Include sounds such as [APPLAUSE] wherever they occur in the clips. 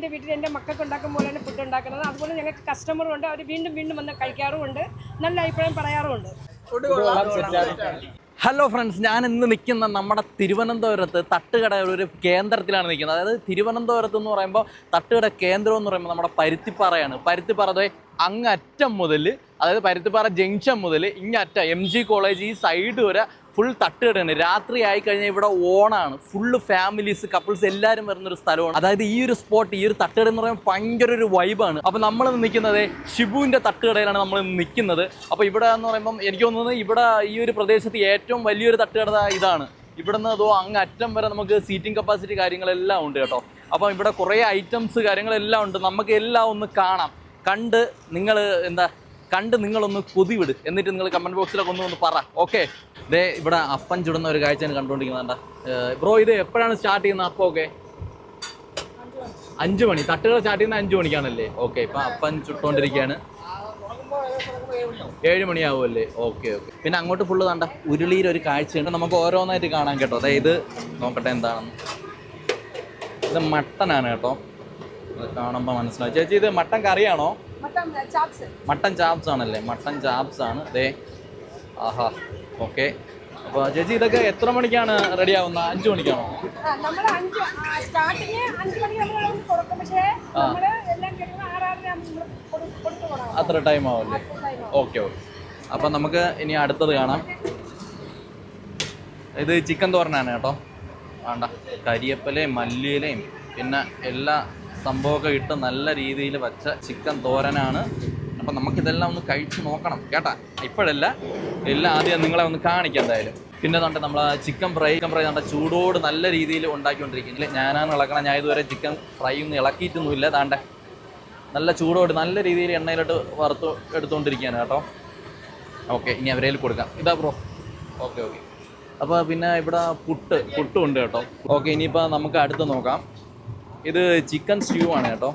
എന്റെ വീട്ടിൽ എന്റെ മക്കൾക്ക് ഉണ്ടാക്കും പോലെയാണ് ഫുഡ് ഉണ്ടാക്കുന്നത്. അതുപോലെ ഞങ്ങൾക്ക് കസ്റ്റമറും ഉണ്ട്. അവർ വീണ്ടും വീണ്ടും വന്ന് കഴിക്കാറുമുണ്ട്. നല്ല അഭിപ്രായം പറയാറുമുണ്ട്. ഹലോ ഫ്രണ്ട്സ് ഞാൻ ഇന്ന് നിൽക്കുന്ന നമ്മുടെ തിരുവനന്തപുരത്ത് തട്ടുകട ഒരു കേന്ദ്രത്തിലാണ് നിൽക്കുന്നത്. അതായത് തിരുവനന്തപുരത്ത് എന്ന് പറയുമ്പോൾ തട്ടുകട കേന്ദ്രം എന്ന് പറയുമ്പോൾ നമ്മുടെ പരുത്തിപ്പാറയാണ്. പരുത്തിപ്പാറ ദേ അങ്ങറ്റം മുതൽ അതായത് പരുത്തിപ്പാറ ജംഗ്ഷൻ മുതൽ ഇങ്ങറ്റം എം ജി കോളേജ് ഈ സൈഡ് വരെ ഫുൾ തട്ടുകടയാണ്. രാത്രി ആയി കഴിഞ്ഞാൽ ഇവിടെ ഓണാണ്. ഫുള്ള് ഫാമിലീസ് കപ്പിൾസ് എല്ലാവരും വരുന്നൊരു സ്ഥലമാണ്. അതായത് ഈ ഒരു സ്പോട്ട് ഈ ഒരു തട്ടുകട എന്ന് പറയുമ്പോൾ ഭയങ്കര ഒരു വൈബാണ് അപ്പോൾ നമ്മൾ നിൽക്കുന്നത് ഷിബുവിന്റെ തട്ടുകടയിലാണ് നമ്മൾ നിൽക്കുന്നത് അപ്പോൾ ഇവിടെ എന്ന് പറയുമ്പോൾ എനിക്ക് തോന്നുന്നത് ഇവിടെ ഈ ഒരു പ്രദേശത്ത് ഏറ്റവും വലിയൊരു തട്ടുകട ഇതാണ്. ഇവിടുന്ന് അതോ അങ്ങ് അറ്റം വരെ നമുക്ക് സീറ്റിംഗ് കപ്പാസിറ്റി കാര്യങ്ങളെല്ലാം ഉണ്ട് കേട്ടോ. അപ്പം ഇവിടെ കുറേ ഐറ്റംസ് കാര്യങ്ങളെല്ലാം ഉണ്ട്. നമുക്ക് എല്ലാം ഒന്ന് കാണാം. കണ്ട് നിങ്ങൾ എന്താ കണ്ട് നിങ്ങളൊന്ന് കൊതിവിട്. എന്നിട്ട് നിങ്ങൾ കമന്റ് ബോക്സിലൊക്കെ ഒന്ന് ഒന്ന് പറ. ഓക്കെ ദേ ഇവിടെ അപ്പം ചുടുന്ന ഒരു കാഴ്ചയാണ് കണ്ടുകൊണ്ടിരിക്കുന്നത് ബ്രോ ഇത് എപ്പോഴാണ് സ്റ്റാർട്ട് ചെയ്യുന്നത് അപ്പം ഓക്കെ അഞ്ചു മണി. തട്ടുകൾ സ്റ്റാർട്ട് ചെയ്യുന്ന അഞ്ചു മണിക്കാണല്ലേ? ഓക്കെ ഇപ്പം അപ്പം ചുട്ടുകൊണ്ടിരിക്കുകയാണ് ഏഴ് മണിയാവുമല്ലേ? ഓക്കെ ഓക്കെ പിന്നെ അങ്ങോട്ട് ഫുള്ള് കണ്ട ഉരുളിയിൽ ഒരു കാഴ്ചയുണ്ട്. നമുക്ക് ഓരോന്നായിട്ട് കാണാൻ കേട്ടോ. അതായത് നോക്കട്ടെ എന്താണെന്ന്. ഇത് മട്ടനാണ് കേട്ടോ. കാണുമ്പോൾ മനസ്സിലാവും. ചേച്ചി ഇത് മട്ടൻ കറിയാണോ? Mutton chops. ആണല്ലേ? മട്ടൻ ചാപ്സ് ആണ്. ദേ ആഹാ. ഓക്കെ. അപ്പോൾ ചേച്ചി ഇതൊക്കെ എത്ര മണിക്കാണ് റെഡി ആവുന്നത്? അഞ്ചു മണിക്കാണോ? അത്ര ടൈം ആവല്ലേ ഓക്കെ ഓക്കെ. അപ്പം നമുക്ക് ഇനി അടുത്തത് കാണാം. ഇത് ചിക്കൻ തോരനാണ് കേട്ടോ. വേണ്ട. കരിയപ്പലയും മല്ലിയിലയും പിന്നെ എല്ലാ സംഭവമൊക്കെ ഇട്ട് നല്ല രീതിയിൽ വച്ച ചിക്കൻ തോരനാണ്. അപ്പം നമുക്കിതെല്ലാം ഒന്ന് കഴിച്ച് നോക്കണം കേട്ടാ? ഇപ്പോഴല്ല എല്ലാം ആദ്യം നിങ്ങളെ ഒന്ന് കാണിക്കാം എന്തായാലും. പിന്നെ തൊണ്ട് നമ്മൾ ചിക്കൻ ഫ്രൈ ചിക്കൻ ഫ്രൈ കണ്ട ചൂടോട് നല്ല രീതിയിൽ ഉണ്ടാക്കിക്കൊണ്ടിരിക്കുന്നില്ല? ഞാനാണ് ഇളക്കണം ഞാൻ ഇതുവരെ ചിക്കൻ ഫ്രൈ ഒന്നും ഇളക്കിയിട്ടൊന്നുമില്ല. താണ്ടെ നല്ല ചൂടോട് നല്ല രീതിയിൽ എണ്ണയിലോട്ട് വറുത്ത് എടുത്തുകൊണ്ടിരിക്കുകയാണ് കേട്ടോ. ഓക്കെ ഇനി അവരേൽ കൊടുക്കാം. ഇതാ ബ്രോ. Okay okay. അപ്പോൾ പിന്നെ ഇവിടെ പുട്ട് പുട്ടും ഉണ്ട് കേട്ടോ. ഓക്കെ ഇനിയിപ്പോൾ നമുക്ക് അടുത്ത് നോക്കാം. ഇത് ചിക്കൻ സ്റ്റ്യൂ ആണ് കേട്ടോ.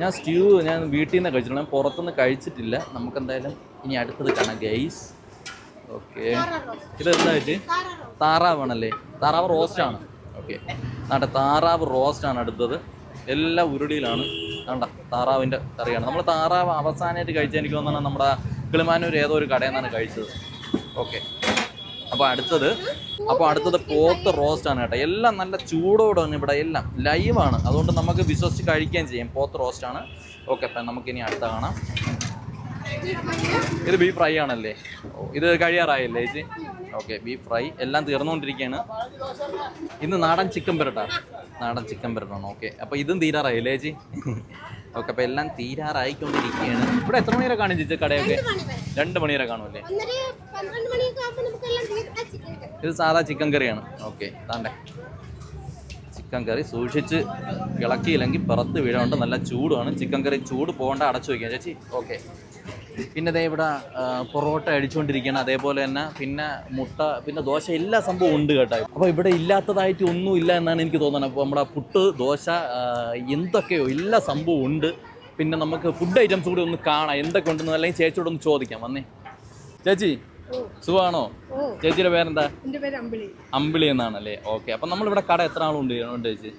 ഞാൻ സ്റ്റ്യൂ ഞാൻ വീട്ടിൽ നിന്ന് കഴിച്ചിട്ടുണ്ട്. പുറത്തുനിന്ന് കഴിച്ചിട്ടില്ല. നമുക്ക് എന്തായാലും ഇനി അടുത്തത് കാണാം ഗൈസ് ഓക്കെ ഇത്? എന്താ വെച്ച് താറാവാണല്ലേ? താറാവ് റോസ്റ്റ് ആണ് ഓക്കെ നാട്ടെ താറാവ് ആണ് അടുത്തത്. എല്ലാ ഉരുടിയിലാണ് കണ്ട താറാവിന്റെ കറിയാണ്. നമ്മൾ താറാവ് അവസാനമായിട്ട് കഴിച്ചാൽ എനിക്ക് തോന്നുന്നത് നമ്മുടെ കിളിമാനൂർ ഏതോ ഒരു കടയിൽ നിന്നാണ് കഴിച്ചത്. ഓക്കെ അപ്പോൾ അടുത്തത് അപ്പോൾ അടുത്തത് പോത്ത് റോസ്റ്റ് ആണ് കേട്ടോ. എല്ലാം നല്ല ചൂടോടാണ് ഇവിടെ എല്ലാം ലൈവ് ആണ്. അതുകൊണ്ട് നമുക്ക് വിശ്വസിച്ച് കഴിക്കുകയും ചെയ്യാം. പോത്ത് റോസ്റ്റ് ആണ്. ഓക്കെ അപ്പം നമുക്കിനി അടുത്ത കാണാം. ഇത് ബീഫ് ഫ്രൈ ആണല്ലേ? ഇത് കഴിയാറായല്ലേ ചേച്ചി? ഓക്കെ ബീഫ് ഫ്രൈ എല്ലാം തീർന്നുകൊണ്ടിരിക്കുകയാണ്. ഇന്ന് നാടൻ ചിക്കൻ പെരട്ടാ. നാടൻ ചിക്കൻ പെരട്ടാണ്. ഓക്കെ അപ്പോൾ ഇതും തീരാറായില്ലേ ചേച്ചി? ഓക്കെ അപ്പോൾ എല്ലാം തീരാറായിക്കൊണ്ടിരിക്കുകയാണ്. ഇവിടെ എത്ര മണി വരെ കാണും ചേച്ചി കടയൊക്കെ? രണ്ട് മണി വരെ കാണുമല്ലേ ഇത് സാധാ ചിക്കൻ കറിയാണ്. ഓക്കെ താണ്ടേ ചിക്കൻ കറി സൂക്ഷിച്ച് ഇളക്കിയില്ലെങ്കിൽ പുറത്ത് വീഴുകൊണ്ട് നല്ല ചൂടുമാണ് ചിക്കൻ കറി ചൂട് പോകണ്ട അടച്ചു വയ്ക്കാം ചേച്ചി ഓക്കെ. പിന്നെ ദേ ഇവിടെ പൊറോട്ട അടിച്ചുകൊണ്ടിരിക്കുകയാണ് അതേപോലെ തന്നെ പിന്നെ മുട്ട പിന്നെ ദോശ എല്ലാ സംഭവവും ഉണ്ട് കേട്ടോ. അപ്പോൾ ഇവിടെ ഇല്ലാത്തതായിട്ട് ഒന്നും ഇല്ല എന്നാണ് എനിക്ക് തോന്നുന്നത്. അപ്പോൾ നമ്മുടെ പുട്ട് ദോശ എന്തൊക്കെയോ എല്ലാ സംഭവവും ഉണ്ട്. പിന്നെ നമുക്ക് ഫുഡ് ഐറ്റംസ് കൂടി ഒന്ന് കാണാം. എന്തൊക്കെ ഉണ്ടെന്ന് അല്ലെങ്കിൽ ചേച്ചിയോട് ഒന്ന് ചോദിക്കാം. വന്നേ. ചേച്ചി സുഖമാണോ? ചേച്ചിയുടെ പേരെന്താ? പേര് അമ്പിളി. അമ്പിളി എന്നാണല്ലേ? ഓക്കെ. അപ്പൊ നമ്മളിവിടെ കട എത്ര ആളുണ്ട്? ഉണ്ട് ചേച്ചി.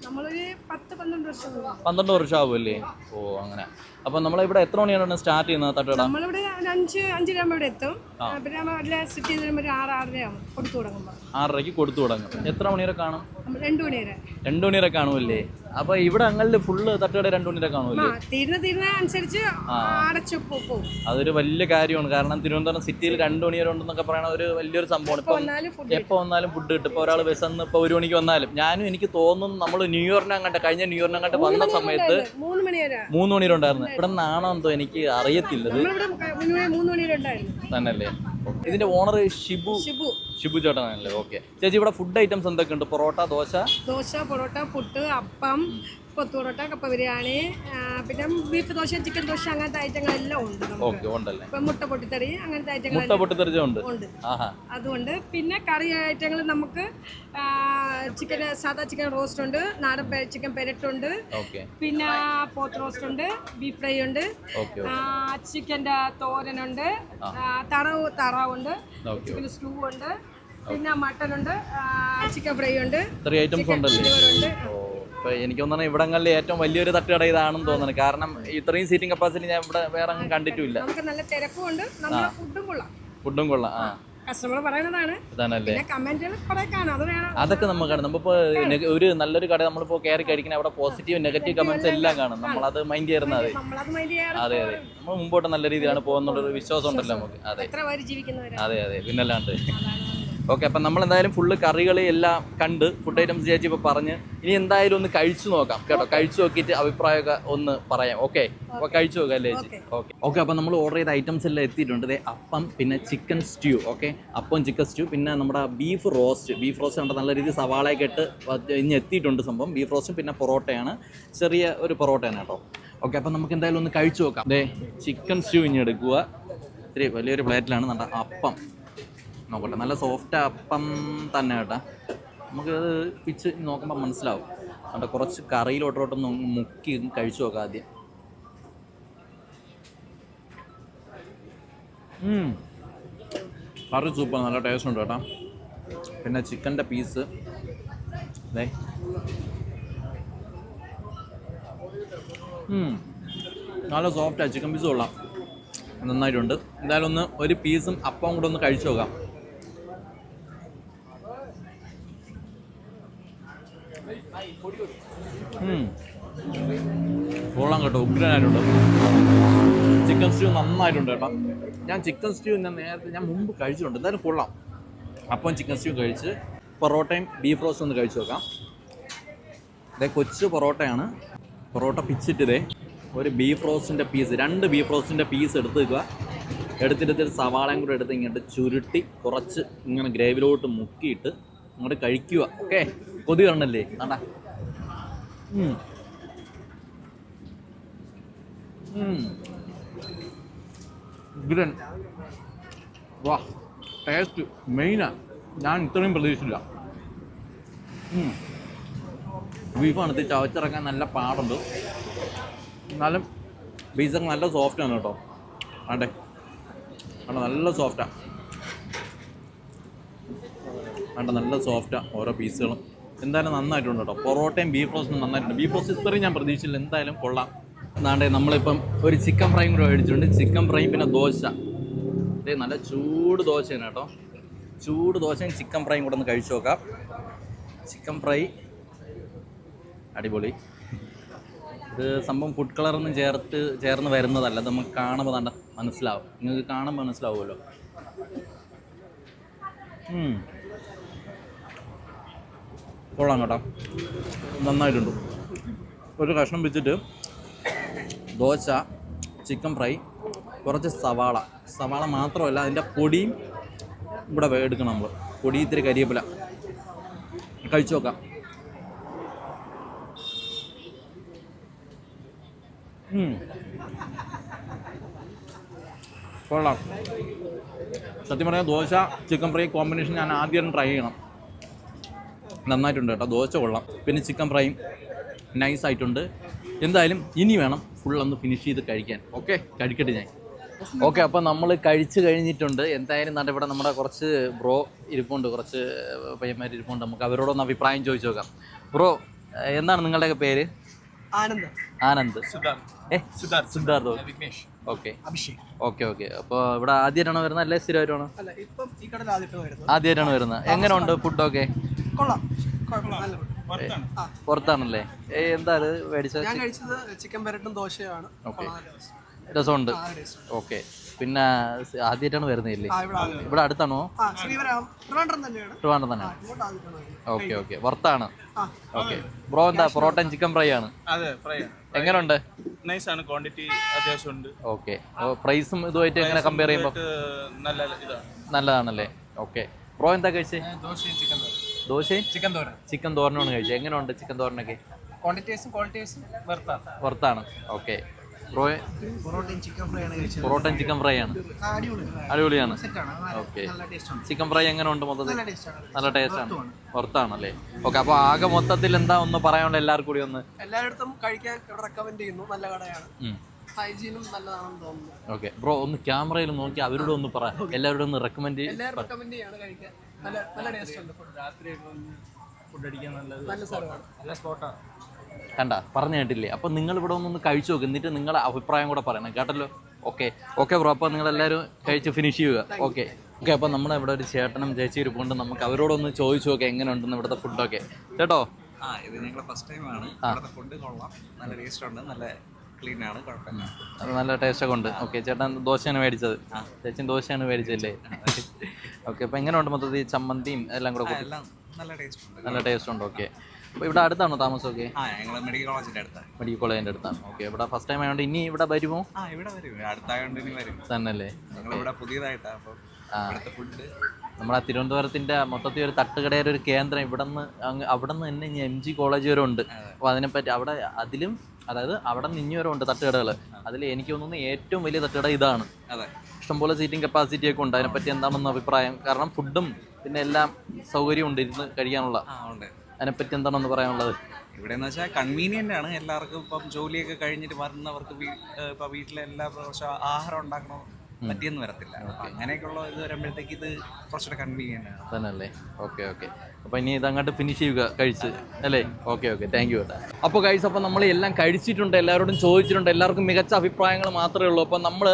പന്ത്രണ്ട് വർഷം ആവുമല്ലേ ഓ അങ്ങനെ. അപ്പൊ നമ്മളിവിടെ എത്ര മണിയാണ് സ്റ്റാർട്ട് ചെയ്യുന്നത് തട്ടുകട? നമ്മളിവിടെ ഒരു അഞ്ച് അഞ്ചരാകുമ്പോൾ ഇവിടെ എത്തും. പിന്നെ നമ്മൾ എല്ലാം സെറ്റ് ചെയ്ത് വരുമ്പോൾ ഒരു ആറ് ആറരയാവും കൊടുത്തു തുടങ്ങുമ്പോൾ ആറരയ്ക്ക് കൊടുത്തു തുടങ്ങും. എത്ര മണി വരെ കാണും രണ്ട് മണി വരെ രണ്ടു മണി വരെ കാണുമല്ലേ? അപ്പോൾ ഇവിടെ അങ്ങനെ ഫുള്ള് തട്ടുകട രണ്ടു കാണുമല്ലോ? തീരുന്ന തീരുന്ന അനുസരിച്ച് അടച്ചു പോ- പോകും അതൊരു വലിയ കാര്യമാണ്. കാരണം തിരുവനന്തപുരം സിറ്റിയിൽ രണ്ടു മണി വരെ ഉണ്ടെന്നൊക്കെ പറയുന്ന ഒരു വലിയൊരു സംഭവമാണ്. ഇപ്പൊ എപ്പോ വന്നാലും ഫുഡ് കിട്ടും. ഇപ്പൊ ഒരാൾ വിശന്ന് ഇപ്പൊ ഒരു മണിക്ക് വന്നാലും. ഞാനും എനിക്ക് തോന്നുന്നു നമ്മൾ ന്യൂയോറിനെ അങ്ങോട്ട് കഴിഞ്ഞ ന്യൂയോറിനെ അങ്ങോട്ട് വന്ന സമയത്ത് മൂന്ന് മണി വരെ. ഉണ്ടായിരുന്നു. ഇവിടെ നിന്നാണോ എന്തോ എനിക്ക് അറിയത്തില്ലത്. നമ്മളിവിടെ ഇതിന്റെ ഓണർ ഷിബു. ഷിബു. ഷിബു ചേട്ടനാണല്ലേ? ഓക്കെ ചേച്ചി ഇവിടെ ഫുഡ് ഐറ്റംസ് എന്തൊക്കെ ഉണ്ട് പൊറോട്ട ദോശ? ദോശ പൊറോട്ട പുട്ട് അപ്പം കൊത്തു പൊറോട്ട കപ്പ ബിരിയാണി പിന്നെ ബീഫ് ദോശ ചിക്കൻ ദോശ അങ്ങനത്തെ ഐറ്റങ്ങളെല്ലാം ഉണ്ട് നമുക്ക്. ഓക്കെ ഉണ്ടല്ലേ? ഇപ്പം മുട്ട പൊട്ടിത്തെറി അങ്ങനത്തെ മുട്ട ഐറ്റങ്ങളെല്ലാം പൊട്ടിത്തെറിച്ചുണ്ട് ഉണ്ട്. ആഹാ. അതുകൊണ്ട് പിന്നെ കറി ഐറ്റങ്ങൾ നമുക്ക് ചിക്കൻ സാധാ ചിക്കൻ റോസ്റ്റ് ഉണ്ട് നാടൻ പെ- ചിക്കൻ പെരട്ടുണ്ട് ഓക്കെ. പിന്നെ പോത്ത് റോസ്റ്റ് ഉണ്ട് ബീഫ് ഫ്രൈ ഉണ്ട് ഓക്കെ ചിക്കന്റെ തോരനുണ്ട് ആ, താറാവ് താറാവുണ്ട് ഓക്കെ ചിക്കൻ സ്റ്റൂ ഉണ്ട് പിന്നെ മട്ടൺ ഉണ്ട് ചിക്കൻ ഫ്രൈ ഉണ്ട് ത്രീ ഐറ്റംസ് ഉണ്ടല്ലേ? ഇപ്പൊ എനിക്ക് തോന്നുന്നു ഇവിടങ്ങളിൽ ഏറ്റവും വലിയൊരു തട്ടുകട ഇതാണെന്ന് തോന്നുന്നു. കാരണം ഇത്രയും സീറ്റിംഗ് കപ്പാസിറ്റി ഞാൻ ഇവിടെ വേറെ അങ്ങ് കണ്ടിട്ടില്ല. നമുക്ക് നല്ല തിരക്കും ഉണ്ട്. ഫുഡും കൊള്ളാം. ഫുഡും കൊള്ളാം. ആ. കസ്റ്റമർ പറയുന്നതാണ്. അതൊക്കെ നമുക്ക് കാണും. നമ്മളിപ്പോ ഒരു നല്ലൊരു കട നമ്മളിപ്പോ കയറി കഴിക്കുന്ന അവിടെ പോസിറ്റീവ് നെഗറ്റീവ് കമന്റ്സ് എല്ലാം കാണും. നമ്മൾ അത് മൈൻഡ് ചെയ്യുന്നത് അതെ. അതെ അതെ. നമ്മൾ മുമ്പോട്ട് നല്ല രീതിയിലാണ് പോകുന്നുള്ളൊരു വിശ്വാസം. ഉണ്ടല്ലോ നമുക്ക്. അതെ. അതെ അതെ. പിന്നല്ലാണ്ട്. ഓക്കെ അപ്പം നമ്മൾ എന്തായാലും ഫുള്ള് കറികൾ എല്ലാം കണ്ട് ഫുഡ് ഐറ്റംസ് ചേച്ചി ഇപ്പോൾ പറഞ്ഞ് ഇനി എന്തായാലും ഒന്ന് കഴിച്ചു നോക്കാം കേട്ടോ. കഴിച്ചു നോക്കിയിട്ട് അഭിപ്രായമൊക്കെ ഒന്ന് പറയാം. ഓക്കെ? അപ്പോൾ കഴിച്ചു നോക്കാം അല്ലേ ചേച്ചി? ഓക്കെ. ഓക്കെ അപ്പം നമ്മൾ ഓർഡർ ചെയ്ത ഐറ്റംസ് എല്ലാം എത്തിയിട്ടുണ്ട്. ദേ അപ്പം പിന്നെ chicken stew okay? Appam chicken stew പിന്നെ നമ്മുടെ ബീഫ് റോസ്റ്റ് ബീഫ് റോസ്റ്റ് നമ്മുടെ നല്ല രീതിയിൽ സവാളയൊക്കെ ഇട്ട് ഇനി എത്തിയിട്ടുണ്ട് സംഭവം. ബീഫ് റോസ്റ്റും പിന്നെ പൊറോട്ടയാണ്. ചെറിയ ഒരു പൊറോട്ടയാണ് കേട്ടോ. ഓക്കെ അപ്പം നമുക്ക് എന്തായാലും ഒന്ന് കഴിച്ചു നോക്കാം. അതെ ചിക്കൻ സ്റ്റ്യൂ ഇനി എടുക്കുക. ഇത്തിരി വലിയൊരു പ്ലേറ്റിലാണ് നമ്മുടെ അപ്പം. നോക്കട്ടെ. നല്ല സോഫ്റ്റ് അപ്പം തന്നെ കേട്ടാ. നമുക്ക് അത് പിച്ച് നോക്കുമ്പോൾ മനസ്സിലാവും. അവിടെ കുറച്ച് കറിയിലോട്ടോട്ടൊന്ന് മുക്കി കഴിച്ചു നോക്കാം ആദ്യം. കറി സൂപ്പർ നല്ല ടേസ്റ്റ് ഉണ്ട് കേട്ടോ. പിന്നെ ചിക്കന്റെ പീസ് അതെ നല്ല സോഫ്റ്റാണ് ചിക്കൻ പീസ് കൊള്ളാം. നന്നായിട്ടുണ്ട്. എന്തായാലും ഒന്ന് ഒരു പീസും അപ്പവും കൂടെ ഒന്ന് കഴിച്ചു നോക്കാം. കൊള്ളാം കേട്ടോ. ഉഗ്രനായിട്ടുണ്ട്. ചിക്കൻ സ്റ്റ്യൂ നന്നായിട്ടുണ്ട് കേട്ടോ. ഞാൻ ചിക്കൻ സ്റ്റ്യൂ ഞാൻ നേരത്തെ ഞാൻ മുമ്പ് കഴിച്ചിട്ടുണ്ട്. എന്തായാലും കൊള്ളാം. അപ്പം ചിക്കൻ സ്റ്റ്യൂ കഴിച്ച് പൊറോട്ടയും ബീഫ് റോസ്റ്റ് ഒന്ന് കഴിച്ചു നോക്കാം. ഇതേ കൊച്ചു പൊറോട്ടയാണ്. പൊറോട്ട പിച്ചിട്ടിതേ ഒരു ബീഫ് റോസ്റ്റിന്റെ പീസ് രണ്ട് ബീഫ് റോസ്റ്റിന്റെ പീസ് എടുത്ത് വെക്കുക എടുത്തിട്ട് സവാളയും കൂടെ എടുത്ത് ഇങ്ങോട്ട് ചുരുട്ടി കുറച്ച് ഇങ്ങനെ ഗ്രേവിലോട്ട് മുക്കിയിട്ട് അങ്ങോട്ട് കഴിക്കുക. ഓക്കെ? കൊതി ഗ്രൻ വാ ടേസ്റ്റ് മെയിനാണ് ഞാൻ ഇത്രയും പ്രതീക്ഷിച്ചില്ല. ഉം. ബീഫാണ് ഇത് ചവച്ചിറക്കാൻ നല്ല പാടുണ്ട്. എന്നാലും ബീസൊക്കെ നല്ല സോഫ്റ്റാണ് കേട്ടോ. ആണ്ടെ. ആണ്ടെ നല്ല സോഫ്റ്റാണ് ആണ്ടെ നല്ല സോഫ്റ്റാണ് ഓരോ പീസുകളും എന്തായാലും നന്നായിട്ടുണ്ട് കേട്ടോ പൊറോട്ടയും ബീഫ് റോസ്റ്റും നന്നായിട്ടുണ്ട്. ബീഫ് റോസ്റ്റ് ഇത്രയും ഞാൻ പ്രതീക്ഷിച്ചില്ല. എന്തായാലും കൊള്ളാം. എന്നാണ്ട് നമ്മളിപ്പം ഒരു ചിക്കൻ ഫ്രൈയും കൂടെ മേടിച്ചിട്ടുണ്ട്. ചിക്കൻ ഫ്രൈയും പിന്നെ ദോശ. ഇതേ നല്ല ചൂട് ദോശയാണ് കേട്ടോ. ചൂട് ദോശയും ചിക്കൻ ഫ്രൈയും കൂടെ ഒന്ന് കഴിച്ചു നോക്കാം. ചിക്കൻ ഫ്രൈ അടിപൊളി. ഇത് സംഭവം ഫുഡ് കളറൊന്നും ചേർത്ത് ചേർന്ന് വരുന്നതല്ല. അത് നമുക്ക് കാണുമ്പോൾ തന്നെ മനസ്സിലാവും. നിങ്ങൾക്ക് കാണുമ്പോൾ മനസ്സിലാവുമല്ലോ. കൊള്ളാം കേട്ടോ. നന്നായിട്ടുണ്ട്. ഒരു കഷ്ണം വെച്ചിട്ട് ദോശ ചിക്കൻ ഫ്രൈ കുറച്ച് സവാള. സവാള മാത്രമല്ല അതിന്റെ പൊടിയും ഇവിടെ എടുക്കണം നമ്മൾ പൊടി ഇത്തിരി കരിയപ്പില. കഴിച്ചു നോക്കാം. കൊള്ളാം. സത്യം പറഞ്ഞാൽ ദോശ ചിക്കൻ ഫ്രൈ കോമ്പിനേഷൻ ഞാൻ ആദ്യം ട്രൈ ചെയ്യണം. നന്നായിട്ടുണ്ട് കേട്ടോ. ദോശ കൊള്ളാം. പിന്നെ ചിക്കൻ ഫ്രൈയും നൈസ് ആയിട്ടുണ്ട്. എന്തായാലും ഇനി വേണം ഫുൾ ഒന്ന് ഫിനിഷ് ചെയ്ത് കഴിക്കാൻ. ഓക്കെ കഴിക്കട്ടെ ഞാൻ. ഓക്കെ അപ്പോൾ നമ്മൾ കഴിച്ച് കഴിഞ്ഞിട്ടുണ്ട്. എന്തായാലും നല്ല ഇവിടെ നമ്മുടെ കുറച്ച് ബ്രോ ഇരിപ്പുണ്ട്. കുറച്ച് പയ്യന്മാർ ഇരിപ്പുണ്ട്. നമുക്ക് അവരോടൊന്ന് അഭിപ്രായം ചോദിച്ചു നോക്കാം. ബ്രോ എന്താണ് നിങ്ങളുടെ പേര്? Anand. Anand. Siddharth okay Abhishek. Okay okay അപ്പോൾ ഇവിടെ ആദ്യമായിട്ടാണോ വരുന്നത്? അല്ലേ സ്ഥിരമായിട്ടാണോ? ആദ്യമായിട്ടാണ് വരുന്നത്. എങ്ങനെയുണ്ട് ഫുഡൊക്കെ കൊള്ളാം. പുറത്താണല്ലേ? എന്താണ് എന്താ അത് മേടിച്ചത്? ഞാൻ കഴിച്ചത് ചിക്കൻ പെരട്ടും ദോശയാണ് ഓക്കെ. രസമുണ്ട്. ഓക്കെ. പിന്നെ ആദ്യമായിട്ടാണ് വരുന്നില്ലേ ഇവിടെ അടുത്താണോ? ട്രിവാൻഡ്രം തന്നെയാണ്. Okay okay. വർത്താണ് ആ. ഓക്കെ. ബ്രോ എന്താ പൊറോട്ടൻ ചിക്കൻ ഫ്രൈ ആണ് അതെ ഫ്രൈ എങ്ങനെയുണ്ട് നൈസ് ആണ് ക്വാണ്ടിറ്റി അത്യാവശ്യമുണ്ട്. ഓക്കെ. പ്രൈസും ഇതുമായിട്ട് എങ്ങനെ കമ്പയർ ചെയ്യുമ്പോൾ നല്ലതാണല്ലേ? ഓക്കെ. ബ്രോ എന്താ കഴിച്ചേ? ദോശയും ചിക്കൻ ദോശയും ചിക്കൻ തോരൻ. ചിക്കൻ തോരനാണ് കഴിച്ചത്. എങ്ങനെയുണ്ട് ചിക്കൻ തോരനൊക്കെ? ക്വാണ്ടിറ്റീസും ക്വാളിറ്റീസും വെർത്താണ് വർത്താണ് ഓക്കെ ബ്രോ പൊറോട്ടയും ചിക്കൻ ഫ്രൈ ആണ് അടിപൊളിയാണ് ഓക്കെ ചിക്കൻ ഫ്രൈ എങ്ങനെ അടിപൊളി. അടിപൊളിയാണ്. സെറ്റാണ് ഓക്കെ നല്ല ടേസ്റ്റ് ഉണ്ട് ചിക്കൻ ഫ്രൈ എങ്ങനെയുണ്ട് മൊത്തത്തിൽ? നല്ല ടേസ്റ്റ് ആണ്. വർത്താണ് ഓക്കെ അപ്പൊ ആകെ മൊത്തത്തിൽ എന്താ ഒന്ന് പറയാനുള്ള എല്ലാവർക്കും കൂടി ഒന്ന്? എല്ലായിടത്തും കഴിക്കാൻ റെക്കമെൻഡ് ചെയ്യുന്നു. നല്ല കടയാണ്. ഹൈജീനും നല്ലതാണെന്ന് തോന്നുന്നു. ഓക്കെ ബ്രോ ഒന്ന് ക്യാമറയിൽ നോക്കി അവരോട് ഒന്ന് പറ. എല്ലാവരോടും ഒന്ന് റെക്കമെൻഡ് റെക്കമെൻഡ് ചെയ്യാണ് കഴിക്കാൻ. നല്ല നല്ല ടേസ്റ്റ് ഉണ്ട്. ഫുഡ് രാത്രിയൊക്കെ ഒന്ന് ഫുഡ് അടിക്കാൻ നല്ലത് നല്ല സ്ഥലമാണ്. നല്ല സ്പോട്ടാണ് കണ്ട പറഞ്ഞു കേട്ടില്ലേ? അപ്പോൾ നിങ്ങൾ ഇവിടെ ഒന്ന് കഴിച്ചു നോക്ക് എന്നിട്ട് നിങ്ങളുടെ അഭിപ്രായം കൂടെ പറയണം. കേട്ടല്ലോ? ഓക്കെ. ഓക്കെ ബ്രോ അപ്പോൾ നിങ്ങളെല്ലാവരും കഴിച്ച് ഫിനിഷ് ചെയ്യുക. ഓക്കെ. ഓക്കെ അപ്പോൾ നമ്മുടെ ഇവിടെ ഒരു ചേട്ടനും ചേച്ചി ഇരിപ്പുണ്ട് നമുക്ക് അവരോടൊന്ന് ചോദിച്ചു നോക്കാം എങ്ങനെ ഉണ്ടെന്ന് ഇവിടുത്തെ ഫുഡൊക്കെ കേട്ടോ? ആ ഇത് നിങ്ങളുടെ ഫസ്റ്റ് ടൈമാണ് ഇവിടുത്തെ ഫുഡ് കൊള്ളാം. നല്ല ടേസ്റ്റ് ഉണ്ട്. നല്ല ക്ലീൻ ആണ് കുഴപ്പമില്ല. അത് നല്ല ടേസ്റ്റൊക്കെ ഉണ്ട്. ഓക്കെ ചേട്ടൻ ദോശയാണ് മേടിച്ചത്. ചേച്ചൻ ദോശയാണ് മേടിച്ചല്ലേ ഓക്കെ [LAUGHS] അപ്പോൾ എങ്ങനെയുണ്ട് മൊത്തത്തിൽ ചമ്മന്തിയും എല്ലാം കൂടെ കൂട്ടി? എല്ലാം നല്ല ടേസ്റ്റ് ഉണ്ട്. നല്ല ടേസ്റ്റ് ഉണ്ട് ഓക്കെ അപ്പോൾ ഇവിടെ അടുത്താണോ താമസമൊക്കെ? ആ ഞങ്ങൾ മെഡിക്കൽ കോളേജിന്റെ അടുത്താണ് മെഡിക്കൽ കോളേജിന്റെ അടുത്താണ് ഓക്കെ ഇവിടെ ഫസ്റ്റ് ടൈം ആയതുകൊണ്ട് ഇനി ഇവിടെ വരുമോ? ആ ഇവിടെ വരും. അടുത്തായോണ്ട് ഇനി വരും. തന്നല്ലേ ഞങ്ങൾ ഇവിടെ പുതിയതായിട്ടാ അപ്പം ഇവിടുത്തെ ഫുഡ് നമ്മുടെ തിരുവനന്തപുരത്തിന്റെ മൊത്തത്തിൽ ഒരു തട്ടുകടയുടെ ഒരു കേന്ദ്രം ഇവിടെ നിന്ന് അങ്ങ് അവിടെ നിന്ന് തന്നെ ഇനി എം ജി കോളേജ് വരെ ഉണ്ട്. അപ്പോൾ അതിനെപ്പറ്റി അവിടെ അതിലും അതായത് അവിടെ നിന്ന് ഇനി വരെ ഉണ്ട് തട്ടുകടകൾ അതിൽ എനിക്ക് തോന്നുന്നു ഏറ്റവും വലിയ തട്ടുകട ഇതാണ്. ഇഷ്ടംപോലെ സീറ്റിംഗ് കപ്പാസിറ്റി ഒക്കെ ഉണ്ട്. അതിനെപ്പറ്റി എന്താണെന്ന് അഭിപ്രായം. കാരണം ഫുഡും പിന്നെ എല്ലാം സൗകര്യം ഉണ്ട് ഇരുന്ന് കഴിക്കാനുള്ള. അതിനെപ്പറ്റി എന്താണെന്ന് പറയാനുള്ളത്? ഇവിടെ എന്ന് വെച്ചാൽ കൺവീനിയന്റ് ആണ്. എല്ലാവർക്കും ഇപ്പം ജോലിയൊക്കെ കഴിഞ്ഞിട്ട് വരുന്നവർക്ക് ഇപ്പം വീട്ടിലെ എല്ലാ പ്രാവശ്യം ആഹാരം ഉണ്ടാക്കണോ പറ്റിയെന്ന് വരത്തില്ല. അങ്ങനെയൊക്കെ അങ്ങനെയൊക്കെയുള്ള ഇത് വരുമ്പോഴത്തേക്ക് ഇത് കുറച്ചുകൂടെ കൺവീനിയന്റ് ആണ് തന്നെ അല്ലേ ഓക്കെ ഓക്കെ. അപ്പോൾ ഇനി ഇതങ്ങോട്ട് ഫിനിഷ് ചെയ്യുക കഴിച്ച്. അല്ലേ? Okay okay. താങ്ക് യു കേട്ടോ അപ്പോൾ കഴിച്ച് അപ്പോൾ നമ്മൾ എല്ലാം കഴിച്ചിട്ടുണ്ട് എല്ലാവരോടും ചോദിച്ചിട്ടുണ്ട് എല്ലാവർക്കും മികച്ച അഭിപ്രായങ്ങൾ മാത്രമേ ഉള്ളൂ. അപ്പോൾ നമ്മൾ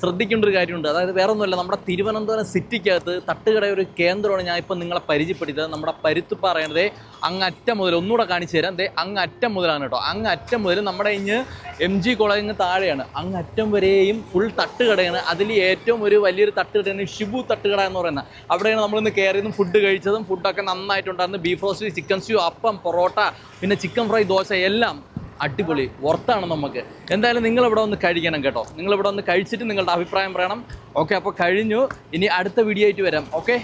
ശ്രദ്ധിക്കേണ്ട ഒരു കാര്യമുണ്ട്. അതായത് വേറെ ഒന്നുമല്ല നമ്മുടെ തിരുവനന്തപുരം സിറ്റിക്കകത്ത് തട്ടുകട ഒരു കേന്ദ്രമാണ് ഞാൻ ഇപ്പം നിങ്ങളെ പരിചയപ്പെടുത്തിയത്. നമ്മുടെ പരുത്തുപ്പാറയാണത് അങ്ങ് അറ്റം മുതൽ ഒന്നുകൂടെ കാണിച്ചു തരാം. ദേ അങ്ങ് അറ്റം മുതലാണ് കേട്ടോ. അങ്ങ് അറ്റം മുതൽ നമ്മുടെ ഇഞ്ഞ് എം ജി കോളേജിന് താഴെയാണ്. അങ്ങ് അറ്റം വരെയും ഫുൾ തട്ടുകടയാണ്. അതിൽ ഏറ്റവും ഒരു വലിയൊരു തട്ടുകടയാണ് ഷിബു തട്ടുകട എന്ന് പറയുന്നത്. അവിടെയാണ് നമ്മളിന്ന് കയറിയതും ഫുഡ് കഴിച്ചതും ഫുഡൊക്കെ നന്നായിട്ടുണ്ടായിരുന്നു. Beef roast chicken stew appam parotta പിന്നെ ചിക്കൻ ഫ്രൈ ദോശ എല്ലാം. അടിപൊളി വർത്താണ് നമുക്ക്. എന്തായാലും നിങ്ങൾ ഇവിടെ ഒന്ന് കഴിക്കണം കേട്ടോ. നിങ്ങൾ ഇവിടെ ഒന്ന് കഴിച്ചിട്ട് നിങ്ങളുടെ അഭിപ്രായം പറയണം. ഓക്കെ അപ്പോൾ കഴിഞ്ഞു. ഇനി അടുത്ത വീഡിയോ ആയിട്ട് വരാം. ഓക്കെ